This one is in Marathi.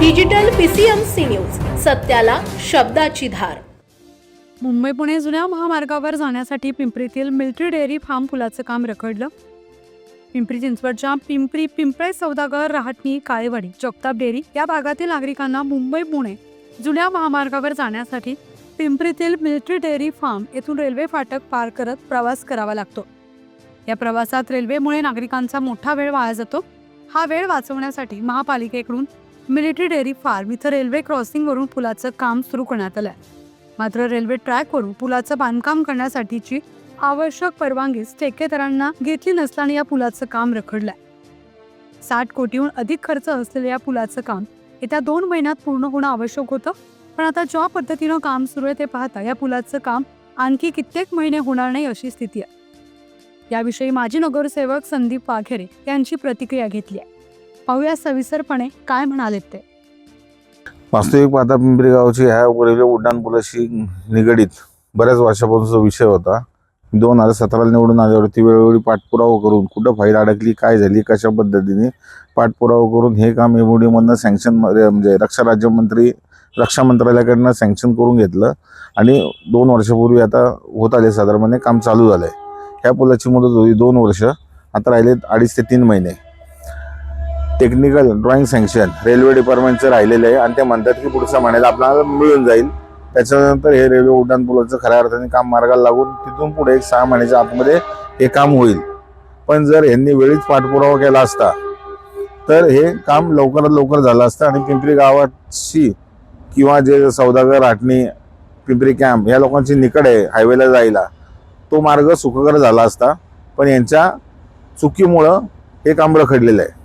डिजिटल पीसीएमसी न्यूज सत्याला शब्दाची धार. मुंबई पुणे जुन्या महामार्गावर जाण्यासाठी पिंपरीतील मिल्ट्री डेअरी फार्म पुलाचं काम रखडलं. पिंपरी चिंचवडच्या पिंपरी पिंपळे सौदागर रहाटणी काळेवाडी जगताप डेअरी या भागातील नागरिकांना मुंबई पुणे जुन्या महामार्गावर जाण्यासाठी पिंपरीतील मिल्ट्री डेअरी फार्म येथून रेल्वे फाटक पार करत प्रवास करावा लागतो. या प्रवासात रेल्वेमुळे नागरिकांचा मोठा वेळ वाया जातो. हा वेळ वाचवण्यासाठी महापालिकेकडून मिलिटरी डेअरी फार्म इथं रेल्वे क्रॉसिंगवरून पुलाचं काम सुरू करण्यात आलं आहे मात्र रेल्वे ट्रॅकवरून पुलाचं बांधकाम करण्यासाठीची आवश्यक परवानगीच ठेकेदारांना घेतली नसल्याने या पुलाचं काम रखडलंय. साठ कोटीहून अधिक खर्च असलेल्या या पुलाचं काम येत्या दोन महिन्यात पूर्ण होणं आवश्यक होतं पण आता ज्या पद्धतीनं काम सुरू आहे ते पाहता या पुलाचं काम आणखी कित्येक महिने होणार नाही अशी स्थिती आहे. याविषयी माजी नगरसेवक संदीप वाघेरे यांची प्रतिक्रिया घेतली आहे. पाहूया सविसरपणे काय म्हणाले ते. वास्तविक पाहता पिंपरी गावची ह्या रेल्वे उड्डाण पुलाशी निगडीत बऱ्याच वर्षापासूनचा विषय होता. दोन हजार सतराला निवडून आल्यावरती वेळोवेळी पाठपुरावा करून कुठं फाईल अडकली काय झाली कशा पद्धतीने पाठपुरावा करून हे काम एमओडीमधनं सँक्शन म्हणजे रक्षा राज्यमंत्री रक्षा मंत्रालयाकडनं सँक्शन करून घेतलं. आणि दोन वर्षापूर्वी आता होत आले साधारणपणे काम चालू झालं आहे ह्या पुलाची मुदत होती दोन वर्ष. आता राहिले अडीच ते तीन महिने. टेक्निकल ड्रॉइंग सँक्शन रेल्वे डिपार्टमेंटचं राहिलेलं आहे आणि ते म्हणतात की पुढच्या महिन्यात आपल्याला मिळून जाईल. त्याच्यानंतर हे रेल्वे उड्डाण पुलाचं खऱ्या अर्थाने काम मार्गाला लागून तिथून पुढे एक सहा महिन्याच्या आतमध्ये हे काम होईल. पण जर यांनी वेळीच पाठपुरावा केला असता तर हे काम लवकरात लवकर झालं असतं आणि पिंपरी गावाची किंवा जे सौदागर आटणी पिंपरी कॅम्प या लोकांची निकड आहे हायवेला जायला तो मार्ग सुखकर झाला असता. पण यांच्या चुकीमुळं हे काम रखडलेलं आहे.